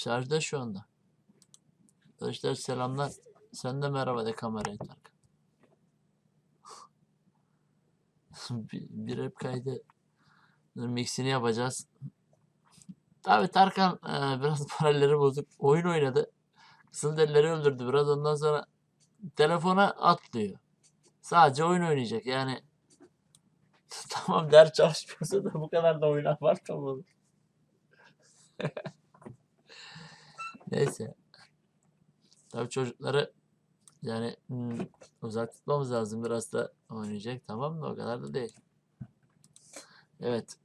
Şarjda şu anda. Arkadaşlar selamlar. Sen de merhaba de kameraya tak. bir, bir rap kaydı mixini yapacağız. Tabi Tarkan e, biraz paralelleri bozuk. Oyun oynadı. Kızılderilileri öldürdü biraz. Ondan sonra telefona atlıyor. Sadece oyun oynayacak. Yani tamam ders çalışmıyorsa da bu kadar da oyun abartmamalı. Neyse. Tabii çocukları yani hmm, uzak tutmamız lazım. Biraz da oynayacak tamam mı? O kadar da değil. Evet.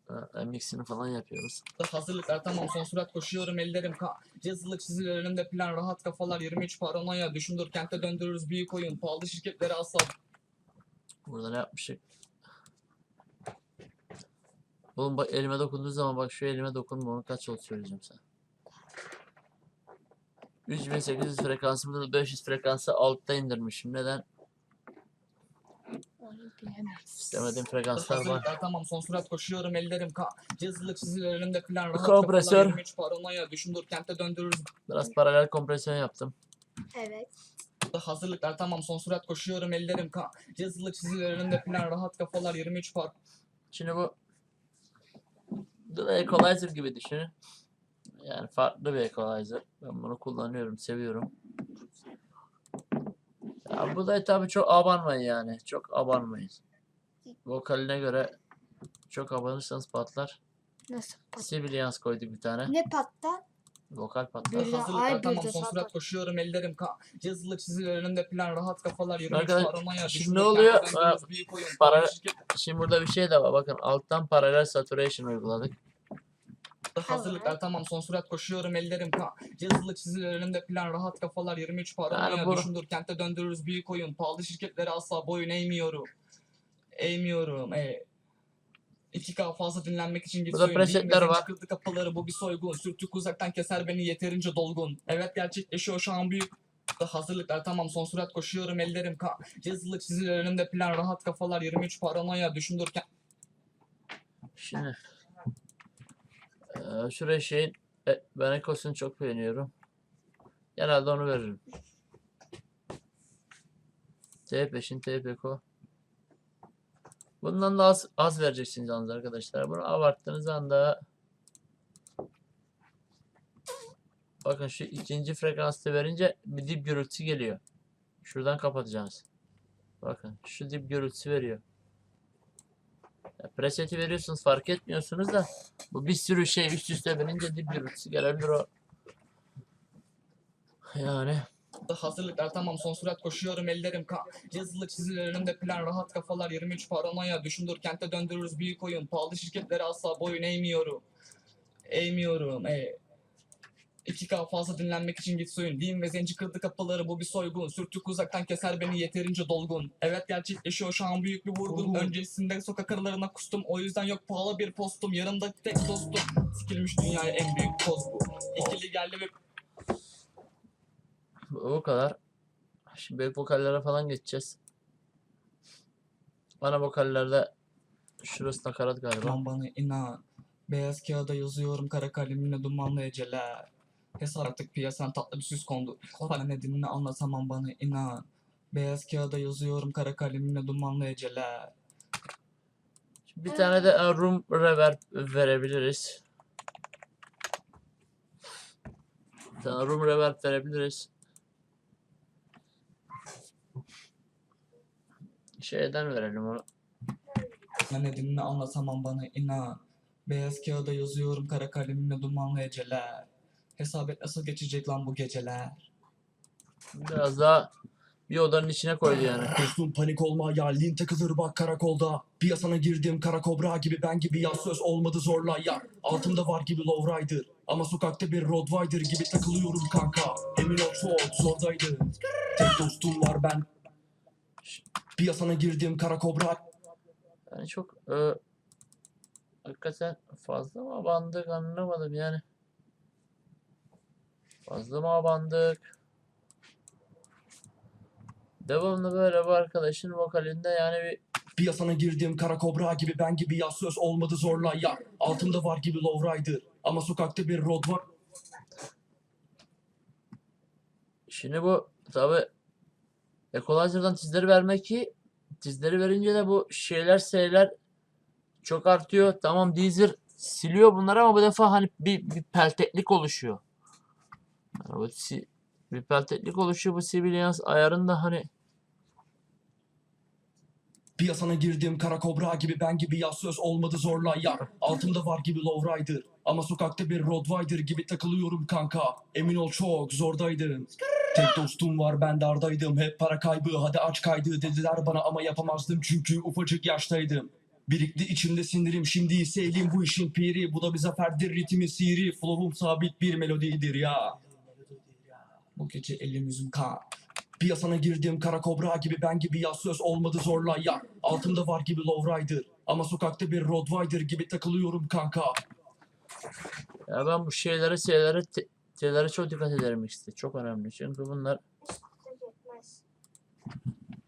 Mixini falan yapıyoruz. Hazırlıklar tamam son sürat koşuyorum ellerim ka Yazılı çizili önümde plan rahat kafalar 23 paranoya Düşündür kente döndürürüz büyük oyun Pahalı şirketleri asla Burada ne yapmışık? Oğlum bak elime dokunduğu zaman bak şu elime dokunma onu kaç oldu söyleyeceğim sana. 3800 frekansı burada da 500 frekansı altta indirmişim. Neden? İstemediğim frekanslar var. Tamam son sürat koşuyorum ellerim ka Yazılı çizili önümde plan rahat Kompresör. kafalar 23 paranoya Düşündür kente döndürürüz Biraz paralel kompresyon yaptım. Evet. Hazırlıklar tamam son sürat koşuyorum ellerim ka Yazılı çizili önümde plan rahat kafalar 23 par Şimdi bu The Equalizer gibi düşünün. Yani farklı bir equalizer. Ben bunu kullanıyorum, seviyorum. Ya bu da tabii çok abanmayın yani. Çok abanmayın. Vokaline göre çok abanırsanız patlar. Nasıl? Pat- Sibilyans koyduk bir tane. Ne patlar? Vokal patlar. Ay, Hazırlıklar tamam son sürat koşuyorum ellerim ka Yazılı çizili önümde plan rahat kafalar 23 Arkadaş, paranoya şimdi ne oluyor? oyun Para- Şimdi burada bir şey de var. Bakın alttan paralel saturation uyguladık. Hazırlıklar tamam son sürat koşuyorum ellerim ka Yazılı çizili önümde plan rahat kafalar 23 paranoya Yani bu- Düşündür kente döndürürüz büyük oyun Pahalı şirketlere asla boyun eğmiyorum. Eğmiyorum e 2K fazla dinlenmek için git Burada presetler var. Kırdı kapıları bu bir soygun Sürtük uzaktan keser beni yeterince dolgun. Evet gerçekleşiyor şu an büyük Hazırlıklar tamam son sürat koşuyorum ellerim ka Yazılı çizili önümde plan rahat kafalar 23 paranoya Düşündür kente Şimdi eee şuraya şeyin e, ben Ekos'unu çok beğeniyorum. Genelde onu veririm. T peşin T Eko. Bundan da az, az vereceksiniz yalnız arkadaşlar. Bunu abarttığınız anda bakın şu ikinci frekansta verince bir dip gürültüsü geliyor. Şuradan kapatacağız. Bakın şu dip gürültüsü veriyor. Ya preseti veriyorsunuz fark etmiyorsunuz da bu bir sürü şey üst üste binince dip gürültüsü gelebilir o. Yani. Hazırlıklar tamam son sürat koşuyorum ellerim ka Yazılı çizili önümde plan rahat kafalar 23 paranoya. Düşündür kente döndürürüz büyük oyun. Pahalı şirketlere asla boyun eğmiyorum. Eğmiyorum e 2K fazla dinlenmek için git soyun Din ve zenci kırdı kapıları bu bir soygun Sürtük uzaktan keser beni yeterince dolgun Evet gerçekleşiyor şu an büyük bir vurgun Öncesinde sokak aralarına kustum O yüzden yok pahalı bir postum Yanımda tek dostum Sikilmiş dünyaya en büyük toz bu İkili geldi ve bu kadar. Şimdi back vokallere falan geçeceğiz. Ana vokallerde şurası nakarat galiba. Lan bana inan. Beyaz kağıda yazıyorum kara kalemimle dumanlı eceler. Hesap artık piyasan tatlı bir süs kondu. Bana nedenini anlatamam bana inan. Beyaz kağıda yazıyorum kara kalemimle dumanlı eceler. Bir tane de room reverb verebiliriz. Bir tane room reverb verebiliriz. Şeyden verelim onu. Bana nedenini anlatamam bana inan. Beyaz kağıda yazıyorum kara kalemimle dumanlı eceler. Hesap et nasıl geçecek lan bu geceler. Biraz daha bir odanın içine koydu yani. Dostum panik olma. Ya lin takılır bak karakolda. Piyasana girdim kara kobra gibi ben gibi. Ya söz olmadı zorla. Ya Altımda var gibi lowrider. Ama sokakta bir rottweiler gibi takılıyorum kanka. Emin ol çok zordaydı. Tek dostum var ben. Piyasana girdim kara kobra. Yani çok e, hakikaten fazla mı abandık anlamadım yani. Fazla mı abandık? Devamlı böyle bu arkadaşın vokalinde yani bir Piyasana girdim kara kobra gibi ben gibi ya söz olmadı zorla ya Altımda var gibi lowrider ama sokakta bir rottweiler Şimdi bu tabi Equalizer'dan tizleri vermek ki tizleri verince de bu şeyler şeyler çok artıyor. Tamam Deezer siliyor bunları ama bu defa hani bir, bir pelteklik oluşuyor. Bu si- bir pelteklik oluşuyor bu civilians ayarında hani Piyasana girdim kara kobra gibi ben gibi yaz söz olmadı zorla yar. Altımda var gibi lowrider Ama sokakta bir rottweiler gibi takılıyorum kanka. Emin ol çok zordaydım Tek dostum var ben dardaydım Hep para kaybı hadi aç kaydı dediler bana ama yapamazdım Çünkü ufacık yaştaydım. Birikti içimde sinirim şimdi ise elim bu işin piri. Bu da bir zaferdir ritmi siri. Flow'um sabit bir melodidir ya Bu gece elim yüzüm kan. Piyasana girdim kara kobra gibi ben gibi yaz söz olmadı zorla yar Altımda var gibi lowrider Ama sokakta bir rottweiler gibi takılıyorum kanka ya ben bu şeylere şeylere te- şeylere çok dikkat ederim işte. Çok önemli. Çünkü bunlar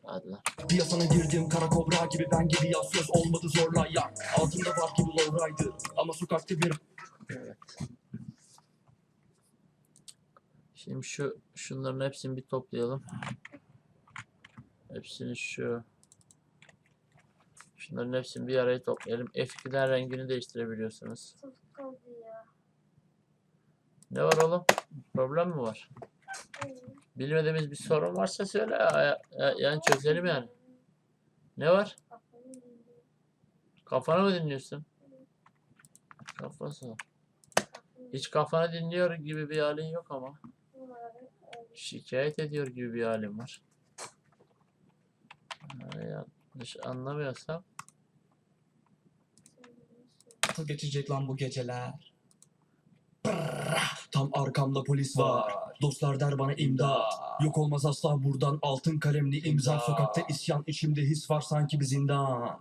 hadi lan. Piyasana girdim kara kobra gibi ben gibi yaz söz olmadı zorla yar Altımda var gibi lowrider Ama sokakta bir Evet. Şimdi şu şunların hepsini bir toplayalım. Hepsini şu Şunların hepsini bir araya toplayalım. F2'den rengini değiştirebiliyorsunuz. Ne var oğlum? Problem mi var? Bilmediğimiz bir sorun varsa söyle ya, ya- yani çözelim yani. Ne var? Kafanı mı dinliyorsun? Kafası. Hiç kafanı dinliyor gibi bir halin yok ama. Şikayet ediyor gibi bir halin var. Yani yanlış anlamıyorsam. Nasıl geçecek lan bu geceler? Tam arkamda polis var Dostlar der bana imdat Yok olmaz asla buradan altın kalemli imza İmza. Sokakta isyan içimde his var sanki bir zindan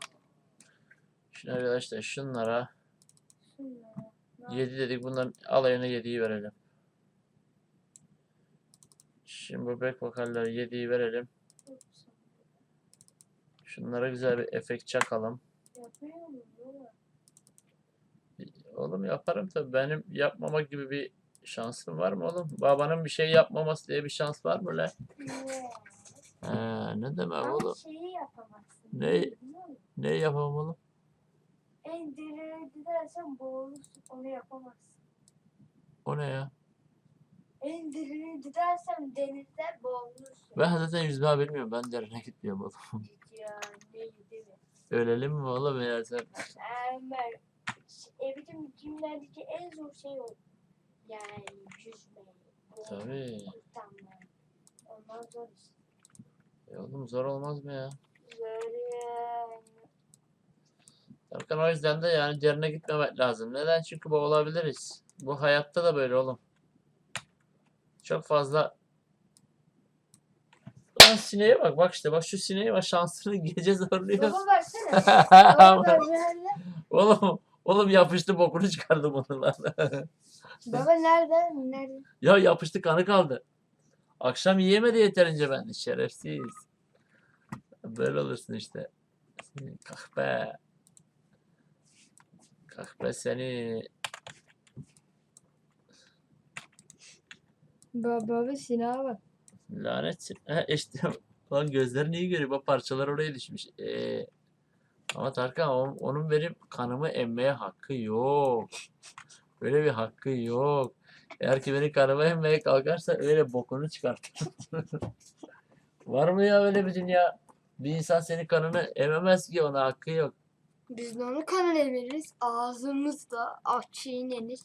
Şimdi arkadaşlar şunlara 7 dedik. Bunların alayına 7'yi verelim. Şimdi bu back vokallere 7'yi verelim. Şunlara güzel bir efekt çakalım. Oğlum yaparım tabii. Benim yapmamak gibi bir şansım var mı oğlum? Babanın bir şey yapmaması diye bir şans var mı lan? He, ne demek Ama oğlum? şeyi yapamazsın. Ne? Ne yapamam oğlum? En derine gidersen boğulursun. Onu yapamazsın. O ne ya? En derine gidersen denizde boğulursun. Ben zaten yüzme bilmiyorum. Ben derine gitmiyorum oğlum. Ya neydi mi? Ölelim mi oğlum eğer sen? Ömer. E bütün filmlerdeki en zor şey o. Yani yüzme. Tabii. kurtarmak. Ondan zor işte. E oğlum zor olmaz mı ya? Zor yani. Erkan o yüzden de yani derine gitmemek lazım. Neden? Çünkü boğulabiliriz. Bu hayatta da böyle oğlum. Çok fazla Lan sineğe bak bak işte bak şu sineğe bak şansını gece zorluyor. Baba versene. Baba nerede? oğlum oğlum yapıştı bokunu çıkardım lan. Baba nerede? Nerede? ya yapıştı kanı kaldı. Akşam yiyemedi yeterince ben şerefsiz. Böyle olursun işte. Kahpe. Kahpe seni. Baba Sinan bak. Lanetsin. He işte lan gözlerin iyi görüyor. Bak parçalar oraya düşmüş. Ee, ama Tarkan onun, onun benim kanımı emmeye hakkı yok. Böyle bir hakkı yok. Eğer ki benim kanımı emmeye kalkarsa öyle bokunu çıkartır. Var mı ya öyle bir dünya? Bir insan senin kanını ememez ki ona hakkı yok. Biz de onu kanal veririz. Ağzımızda aç çiğnenir.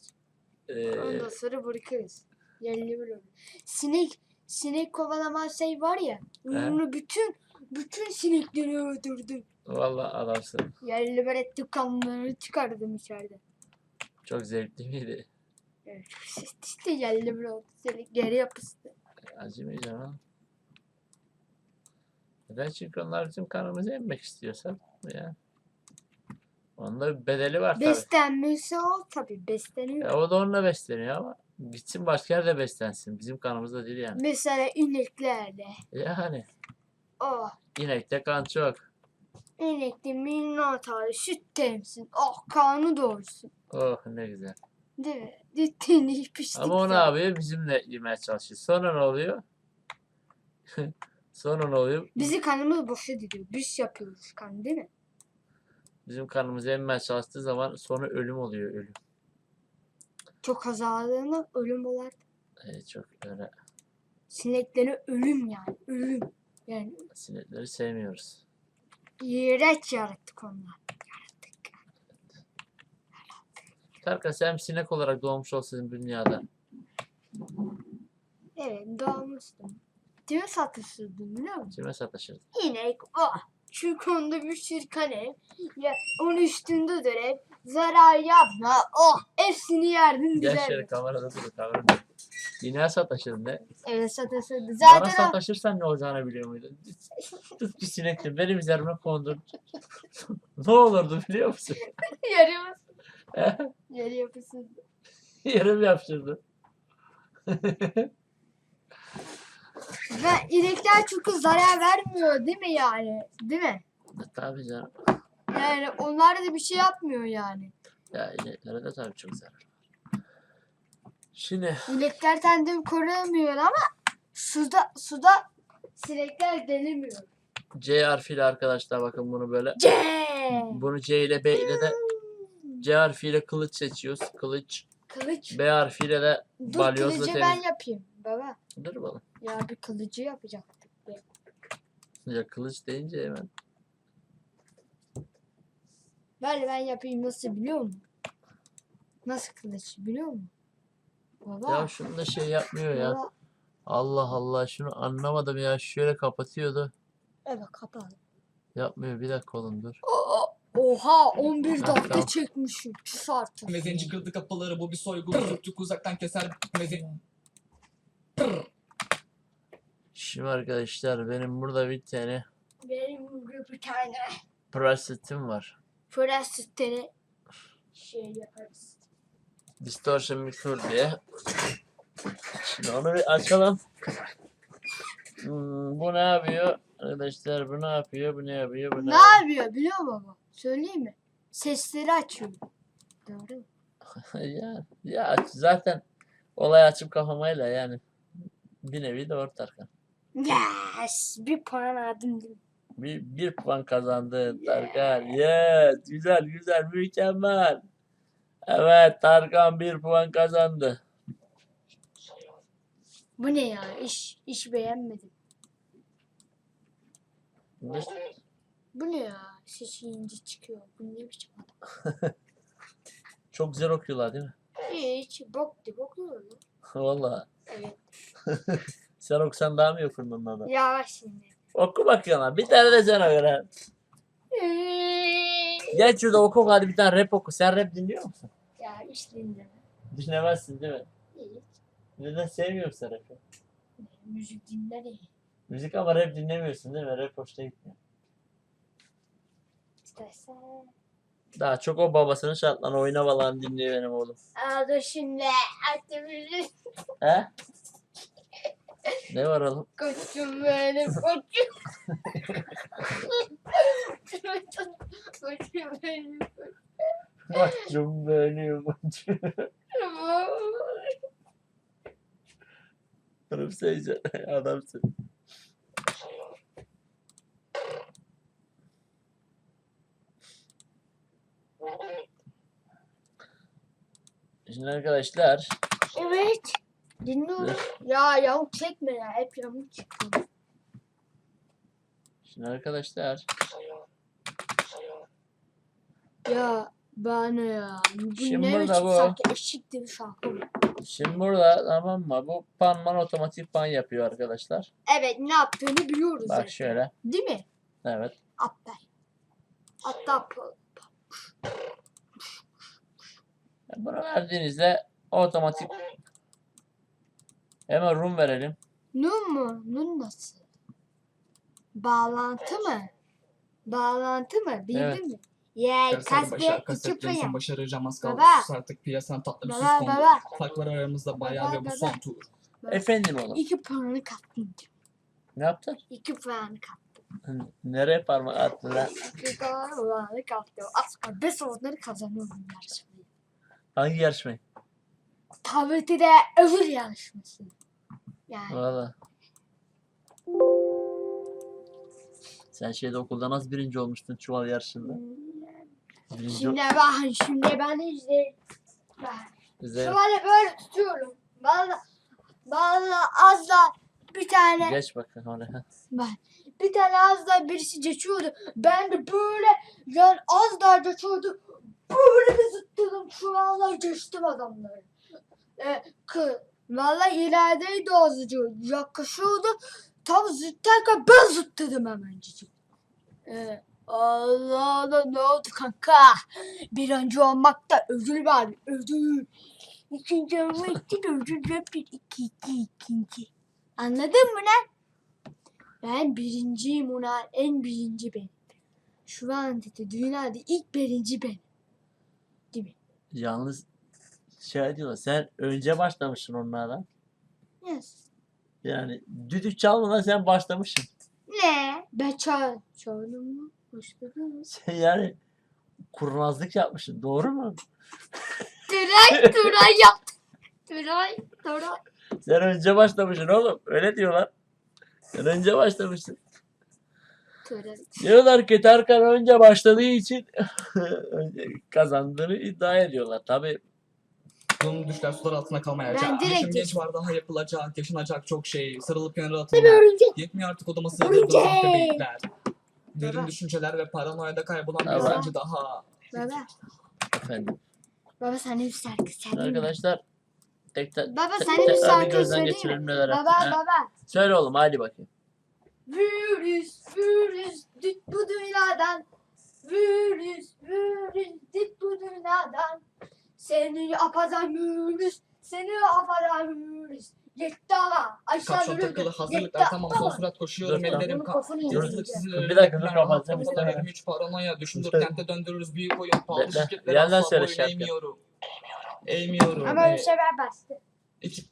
Ee, Ondan sonra bırakırız. Yerli bir olur. Sinek, sinek kovalama şey var ya. Onu bütün bütün sinekleri öldürdüm. vallahi adamsın. Yerli bir ettim kanları çıkardım içeride. Çok zevkli miydi? Evet. İşte yerli bir oldu. Sinekleri yapıştı. Acımayacağım ha. Neden? Çünkü onlar bizim kanımızı emmek istiyorsa ya. Onda bir bedeli var tabii. Beslenmesi o tabii besleniyor. Ya o da onunla besleniyor ama gitsin başka yerde beslensin. Bizim kanımızda değil yani. Mesela ineklerle. Yani Oh. inekte kan çok. İnekli minnotarı süt temsin. Oh kanı doğursun. Oh ne güzel. Değil mi? Düttüğünü piştik. Ama o ne yapıyor? Bizimle yemeye çalışıyor. Sonra ne oluyor? Sonra ne oluyor? Bizi kanımız boşa gidiyor. Biz yapıyoruz kan değil mi? Bizim kanımızı emmeye çalıştığı zaman sonra ölüm oluyor ölüm. Çok azaldığında ölüm olar. Ee, çok öyle Sineklerin ölüm yani. Ölüm. Yani sinekleri sevmiyoruz. iğrenç yarattık onlar. Yarattık. Tarkan sen sinek olarak doğmuş olsaydın bu dünyada. Evet doğmuştum. Kime satıştırdım biliyor musun? Kime sataşırdın? İnek o. Çünkü onda bir şirkan ev. Ya, onun üstünde döner. Zarar yapma. Oh. Hepsini yerdin Gel güzel. şöyle kamerada dur kamerada. Yine sataşırdın ne? Evet satıştırdı. Bana Zaten o- sataşırsan ne olacağını biliyor muydun? Tut bir sinekle benim üzerime kondur. ne olurdu biliyor musun? yarı Yarı yapısın. Yarım yapıştırdı. Ve inekler çünkü zarar vermiyor değil mi yani? Değil mi? tabii canım. Yani onlar da bir şey yapmıyor yani. Ya ineklere de tabii çok zarar. Şimdi İnekler kendini koruyamıyor ama suda suda sinekler denemiyor. C harfiyle arkadaşlar bakın bunu böyle. C. Bunu C ile B ile de C harfiyle kılıç seçiyoruz. Kılıç. Kılıç. B harfiyle de Dur balyozla kılıcı temiz. ben yapayım baba. Dur bakalım. Ya bir kılıcı yapacaktık. be. Ya kılıç deyince hemen. Böyle ben yapayım nasıl biliyor musun? Nasıl kılıç biliyor musun? Baba. Ya şunu da şey yapmıyor ya. baba. Allah Allah şunu anlamadım ya. Şöyle kapatıyordu. Evet kapat. Yapmıyor bir dakika oğlum dur. Oha 11 Ha, dakika tamam. çekmişim. Pis artık. Mezenci kırdı kapıları bu bir soygun Türklük uzaktan keser mezen Şimdi arkadaşlar benim burada bir tane Benim burada bir tane prosetim var. Plastikleri şey yaparız. Distortion mixer diye. Şimdi onu bir açalım. Hmm, bu ne yapıyor? Arkadaşlar bu ne yapıyor? Bu ne yapıyor? Bu ne, Ne yapıyor? yapıyor biliyor musun? Söyleyeyim mi? Sesleri açıyor. Doğru mu? ya, ya zaten olay açıp kapamayla yani. Bir nevi de ortak. Yes! Bir puan aldım? Bir, bir puan kazandı Tarkan. Yes. Güzel güzel mükemmel. Evet Tarkan bir puan kazandı. Bu ne ya? İş, iş beğenmedim. Bu ne ya? Ses yiyince çıkıyor. Bu ne biçim? Çok güzel okuyorlar değil mi? Hiç bok diyor lan. Valla. Evet. Sen okusan daha mı iyi okurdun onlardan? Ya şimdi. Oku bakayım Bir tane de oku. lan. Gel şurada oku hadi bir tane rap oku. Sen rap dinliyor musun? ya hiç dinleme. Dinlemezsin değil mi? Hiç. Neden sevmiyorsun sen rap'i? Müzik dinler ya. Müzik ama rap dinlemiyorsun değil mi? Rap hoşuna gitmiyor. İstersen. Daha çok o babasının şartlarını oyna falan dinliyor benim oğlum. Aa dur şimdi. Aktivizm. He? Ne var oğlum? Koçum benim koçum. koçum benim Koçum benim koçum. koçum. Oğlum sen adamsın. Şimdi arkadaşlar Evet. Dinliyorum. Ya yamuk çekme ya. Hep yamuk çıkıyor. Şimdi arkadaşlar Ya bana ya. Bu Şimdi ne burada biçim bu- şarkı? Eşik gibi şarkı. Şimdi burada tamam mı? Bu panman otomatik pan yapıyor arkadaşlar. Evet ne yaptığını biliyoruz Bak zaten. şöyle. Değil mi? Evet. Hatta. Hatta pa- Bunu verdiğinizde otomatik hemen room verelim. Nun mu? Nun nasıl? Bağlantı mı? Bağlantı mı? Bildin Evet. mi? Yeah, Kaset kas başa paya. başaracağım az kaldı Baba. Sus artık piyasan tatlı bir sus Baba kondu baba. Fark var aramızda bayağı Baba, ve bu baba. son tur Efendim oğlum. İki puanı kattım. Ne yaptın? İki puanı kattım. Nereye parmak attın lan? İki puanı kattım. Az kaldı. Beş onları kazanıyorum yarışmayı. Hangi yarışmayı? Tabii ki de öbür yarışması. Yani Valla. Sen şeyde okulda nasıl birinci olmuştun çuval yarışında? Birinci Şimdi bak şimdi ben. Bak. Güzel. Şöyle böyle tutuyorum. Valla valla az da bir tane Geç bakalım oraya. bak bir tane az da birisi geçiyordu. Ben de böyle yani az daha geçiyordu. Böyle bir zıttırdım. Çuvalla geçtim adamları. E, kı, valla ilerideydi azıcık. Yaklaşıyordu. Tam zıttarken ben zıttırdım hemencik. E, Allah Allah ne oldu kanka? Birinci olmakta ödül var. Ödül. İkinci olmak için ödül var. Bir, iki, iki, ikinci. Anladın mı lan? Ben birinciyim ulan. En birinci ben. Şu an dedi dünyada ilk birinci ben. Yalnız şey diyorlar sen önce başlamışsın onlara. Yes. Yani düdük çalmadan sen başlamışsın. Ne? Ben çağ çaldım mı? Başladım. Sen yani kurnazlık yapmışsın. Doğru mu? Turay, Turay yaptı. Turay, Turay. Sen önce başlamışsın oğlum. Öyle diyorlar. Sen önce başlamışsın. Turay. Diyorlar ki Tarkan önce başladığı için önce kazandığını iddia ediyorlar. Tabii Yolun düşler sular altında kalmayacak. Ben direkt Yaşım genç geçtim. var daha yapılacak. Yaşanacak çok şey. Sarılıp kenara atılmak. Örümcek. Yetmiyor artık odama Örümcek. sığdırdığım sahte beyitler. Derin Baba. düşünceler ve paranoyada kaybolan bir Baba. zenci daha. Baba, efendim. baba sana bir şarkı söyleyeyim mi? Arkadaşlar tek tek Baba te- sana bir tekrar şarkı gözden söyleyeyim mi? geçirelim neler Baba, ha? baba. Söyle oğlum hadi bakayım. Virüs, virüs, git bu dünyadan. Virüs, virüs, git bu dünyadan. Seni apadan virüs, seni. Yetti ama aşağı Kapşon takılı Yetti hazırlıklar tamam son sürat koşuyorum Dur, tamam. ellerim kan. kafasını Yazılı yiyeceğim. çizilir. Bir dakika, dur, rahat istemem. 23 paranoya. Düşündür İstemem. kente döndürürüz büyük oyun. Pahalı Bekle, şirketlere yandan asla söyle boyun şarkı. eğmiyorum. Eğmiyorum. Ama Ee, bir sefer bastı. iki-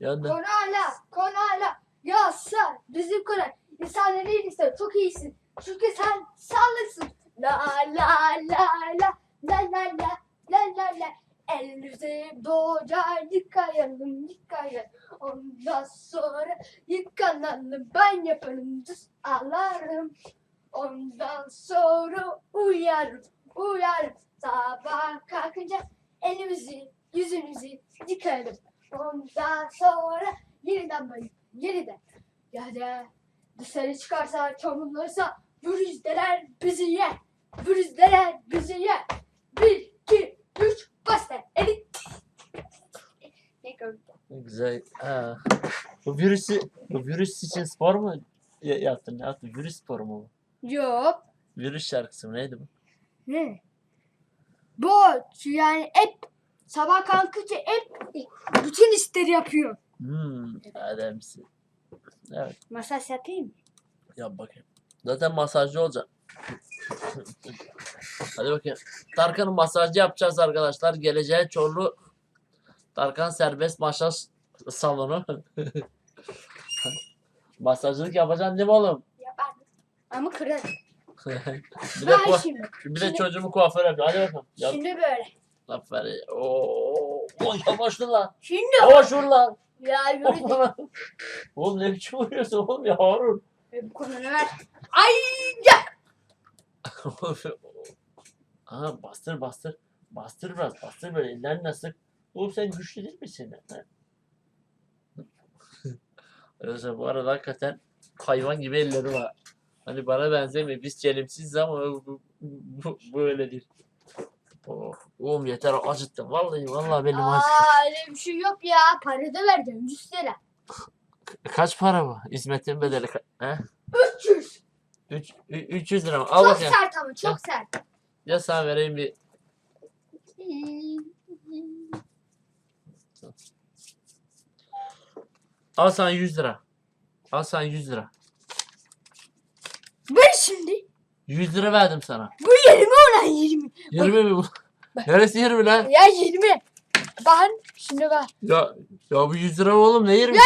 Yandı. Konu hala, konu hala. Ya sen bizim konu. İnsanları işte çok iyisin. Çünkü sen sağlıksın. La la la la la la la la la. Elimizi doğaca yıkayalım yıkayalım. Ondan sonra yıkanalım ben yaparım düz alarım. Ondan sonra uyarım uyarım. Sabah kalkınca elimizi yüzümüzü yıkayalım. Ondan sonra yeniden böyle yeniden. Ya da dışarı çıkarsa çamurlarsa virüsler bizi yer. Virüsler bizi yer. Bir, iki, üç, basta. Elit. ne gördün? Güzel. Ha. Bu virüsü bu virüs için spor mu ya- yaptın? Ne yaptın? Virüs sporu mu bu? Yok. Virüs şarkısı mı? Neydi bu? Ne? Bu yani hep sabah kalkınca hep bütün işleri yapıyor. Hmm, adamsın. Evet, Masaj yapayım mı? yap bakayım. Zaten masajcı olacak. Hadi bakayım. Tarkan'ın masajcı yapacağız arkadaşlar. Geleceğe Çorlu Tarkan serbest masaj salonu. Masajcılık yapacaksın değil mi oğlum? Yaparım. Ama kırarım. bir de, kuaf- şimdi. bir de şimdi- çocuğumu kuaför yapıyor. Hadi bakalım. Yap. Şimdi böyle. Aferin. Oo, oy yavaş dur lan. Şimdi Yavaş dur lan. ya yürü. oğlum ne biçim vuruyorsun oğlum ya Harun. Ve bu konuyu ver. Ay ya. Aha bastır bastır. Bastır biraz bastır böyle ellerini nasıl. Oğlum sen güçlü değil misin? Arkadaşlar bu arada hakikaten hayvan gibi elleri var. Hani bana benzemiyor. Biz çelimsiziz ama bu, bu, bu öyle değil. Oh, oğlum yeter acıttı. Vallahi vallahi benim acıttı. Aa öyle bir şey yok ya. Para da verdim 100 lira. Kaç para bu? Hizmetin bedeli ka- He? 300. Üç, ü- 300 lira mı? Al Çok bakayım. sert ama çok sert. Ya sana vereyim bir. Al sana 100 lira. Al sana 100 lira. Ver şimdi. 100 lira verdim sana. Bu 20 olan 20. 20 mi bu? Neresi 20 lan? Ya 20. Ben şimdi bak. Ya ya bu 100 lira mı oğlum ne 20? Ya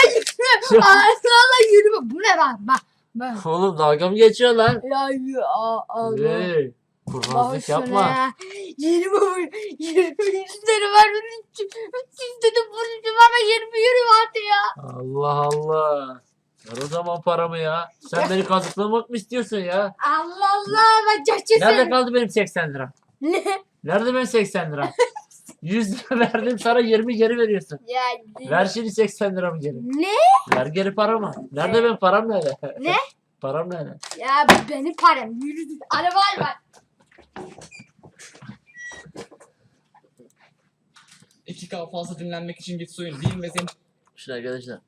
20. Aa valla 20. Bu ne bak bak. Bak. Oğlum dalga mı geçiyor lan? Ya ya Allah. Hey, kurnazlık yapma. Ya. 20 bu. 20 yüzleri var. 300 300 dedim. Bu bana 20 euro vardı ya. Allah Allah. Ver o zaman paramı ya? Sen beni kazıklamak mı istiyorsun ya? Allah Allah ben Türkçe Nerede kaldı benim 80 lira? Ne? Nerede benim 80 lira? 100 lira verdim sana 20 geri veriyorsun. Ya, Ver şimdi 80 liramı geri. Ne? Ver geri paramı. Nerede benim param nerede? Ne? param nerede? Ya bu benim param. Yürü. Araba var. 2K fazla dinlenmek için git suyun. Din ve zenci Şimdi arkadaşlar.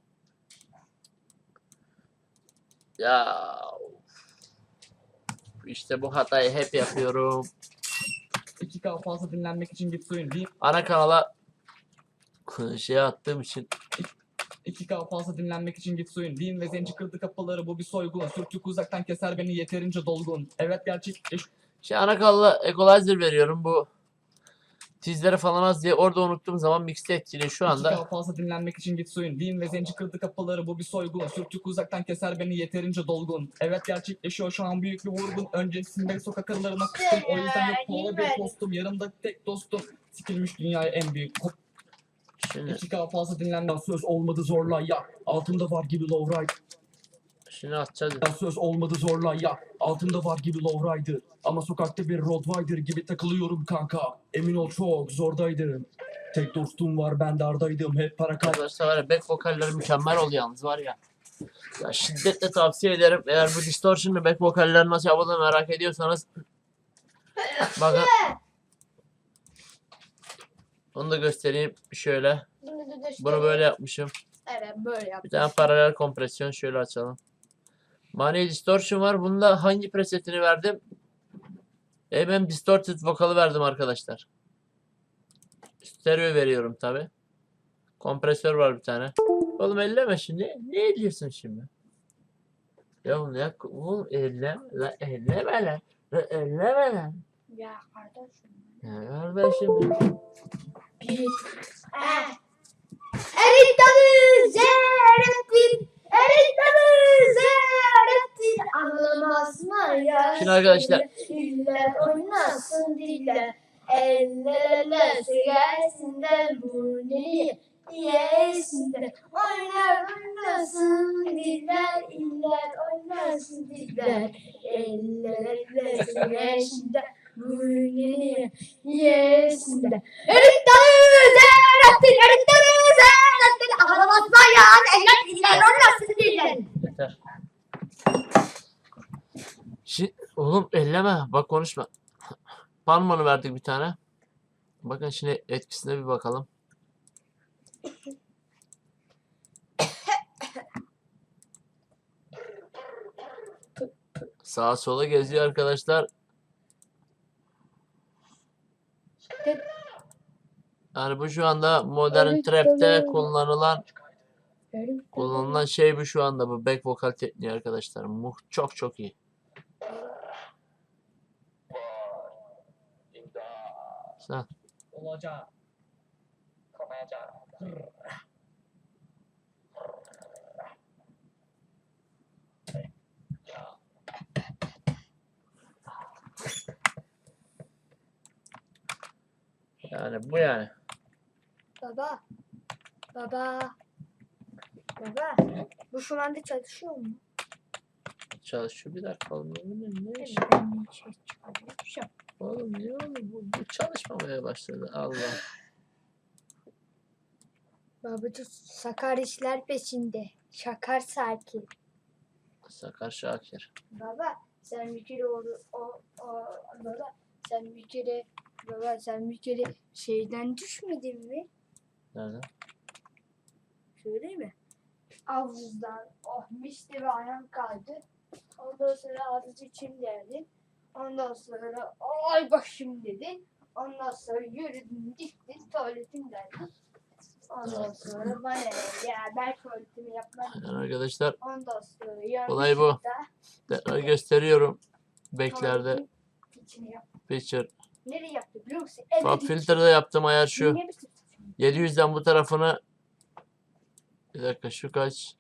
Ya işte bu hatayı hep yapıyorum. 2K fazla dinlenmek için git suyun. Din Ana kanala şey attığım için 2K fazla dinlenmek için git suyun. Din ve zenci kırdı kapıları bu bir soygun. Sürtük uzaktan keser beni yeterince dolgun. Evet gerçek şey ana kanala equalizer veriyorum bu tizleri falan az diye orada unuttuğum zaman mixte etkili şu anda 2K fazla dinlenmek için git suyun. Din ve zenci kırdı kapıları bu bir soygun. Sürtük uzaktan keser beni yeterince dolgun. Evet gerçekleşiyor şu an büyük bir vurgun. Öncesinde sokak aralarına kıstım. O yüzden yok kola bir postum. Yanımda tek dostum. Sikilmiş dünyaya en büyük. şimdi 2K fazla dinlenmek Ya söz olmadı zorla ya Altımda var gibi lowrider şimdi atacağız Ya söz olmadı zorla ya Altımda var gibi lowrider Ama sokakta bir rottweiler gibi takılıyorum kanka Emin ol çok zordaydım Tek dostum var ben dardaydım Hep para kay Arkadaşlar var ya back vokalleri mükemmel oldu yalnız var ya. Ya şiddetle tavsiye ederim. Eğer bu distortion ve back vokaller nasıl yapıldığını merak ediyorsanız bakın. Onu da göstereyim şöyle. Bunu böyle yapmışım. Evet böyle yap. Bir tane paralel kompresyon şöyle açalım. Money distortion var. Bunda hangi presetini verdim? MM distorted vokalı verdim arkadaşlar. Stereo veriyorum tabi. Kompresör var bir tane. Oğlum elleme şimdi. Ne ediyorsun şimdi? Ya oğlum ya oğlum elleme la elleme lan. La elleme lan. Ya kardeşim. Ya kardeşim. Erik dalı zeyrettin. Dalı zeyrettin. Anlamaz mı ya? Şimdi arkadaşlar. Diller oynasın diller. Eller eller gelsin de burnu yesin de. Oynar oynasın diller. iller oynasın diller. Eller eller gelsin de burnu yesin de. Erik dalı zeyrettin. Erik dalı zeyrettin. Anlamaz mı ya? Eller diller diller. Yeter. Şi oğlum elleme. Bak konuşma. Palmanı verdik bir tane. Bakın şimdi etkisine bir bakalım. Sağa sola geziyor arkadaşlar. Yani bu şu anda modern Evet, trap'te kullanılan kullanılan şey bu şu anda bu back vokal tekniği arkadaşlar. Muh çok çok iyi. Sen olacak. Kamayacak. Yani bu yani. Baba. Baba. Baba. Bu şu anda çalışıyor mu? Çalışıyor bir dakika oğlum. Ne, iş? Oğlum ne oğlum bu, bu çalışmamaya başladı. Allah. Babacı sakar işler peşinde. Şakar sakin. Sakar Şakir. Baba sen bir kere o, o, o baba sen bir kere baba sen bir kere şeyden düşmedin mi? Nerede? Şöyle mi? Havuzdan oh mis gibi ayağım kaydı. Ondan sonra azıcık çim geldi. Ondan sonra ay başım dedi. Ondan sonra yürüdüm gittim tuvaletim geldi. Ondan sonra bana ya ben tuvaletimi yapmadım. Arkadaşlar Ondan sonra Olay bu. tekrar gösteriyorum. Yaptım. picture. Nereye yaptı biliyor musun? Fab filter'da yaptım ayar şu. Niye bitirsin? 700'den bu tarafını bir dakika şu kaç?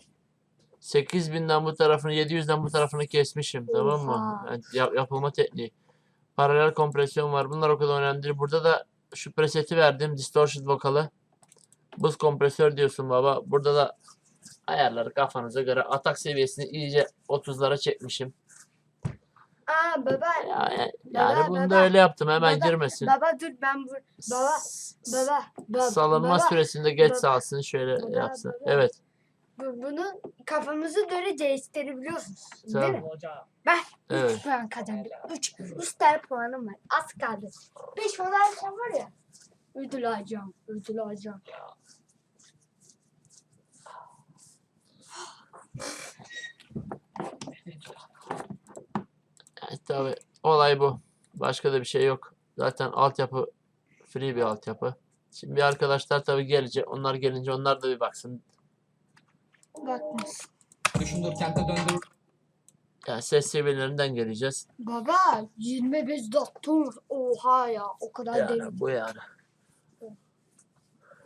8000'den bu tarafını 700'den bu tarafını kesmişim tamam mı? Yani yap- yapılma tekniği. Paralel kompresyon var. Bunlar o kadar önemli değil. Burada da şu preseti verdim. Distortion vokalı. Buz kompresör diyorsun baba. Burada da Ayarları kafanıza göre atak seviyesini iyice 30'lara çekmişim. Aa baba. Ya, ya- Baba, yani bunu da baba, öyle yaptım hemen baba, girmesin. Baba dur ben bu baba baba baba. Salınma baba, süresinde geç baba, salsın şöyle baba, yapsın. baba. Evet. bu- bunu kafamızı göre değiştirebiliyorsunuz. Değil Tamam. mi? Hoca. Evet. 3 puan kazandık. 3 3 tane puanım var. Az kaldı. 5 puan alsam var ya. Ödül alacağım. Ödül alacağım. Evet, tabii olay bu. Başka da bir şey yok. Zaten altyapı free bir altyapı. Şimdi bir arkadaşlar tabii gelecek. Onlar gelince onlar da bir baksın. Bakmış. Düşündür kente döndür. Yani ses seviyelerinden geleceğiz. Baba 25 doktor. Oha ya o kadar Yani derin. bu yani.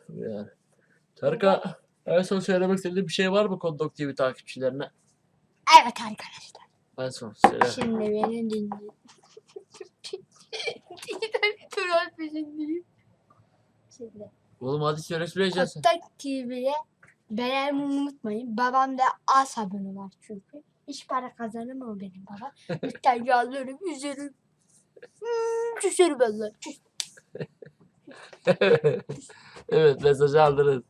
Bu yani. Tarıka en son söylemek istediğin bir şey var mı Kondok TV takipçilerine? Evet arkadaşlar. En son söyle. Şimdi beni dinleyin. Troll peşindeyim. Şimdi. Oğlum hadi söyle söyleyeceksin. Kontak TV'ye beğenmeyi unutmayın. Babam da az abone var çünkü. Hiç para kazanamıyor benim babam. Lütfen yalvarırım, üzerim. Hmm, küserim Allah. evet mesajı aldınız.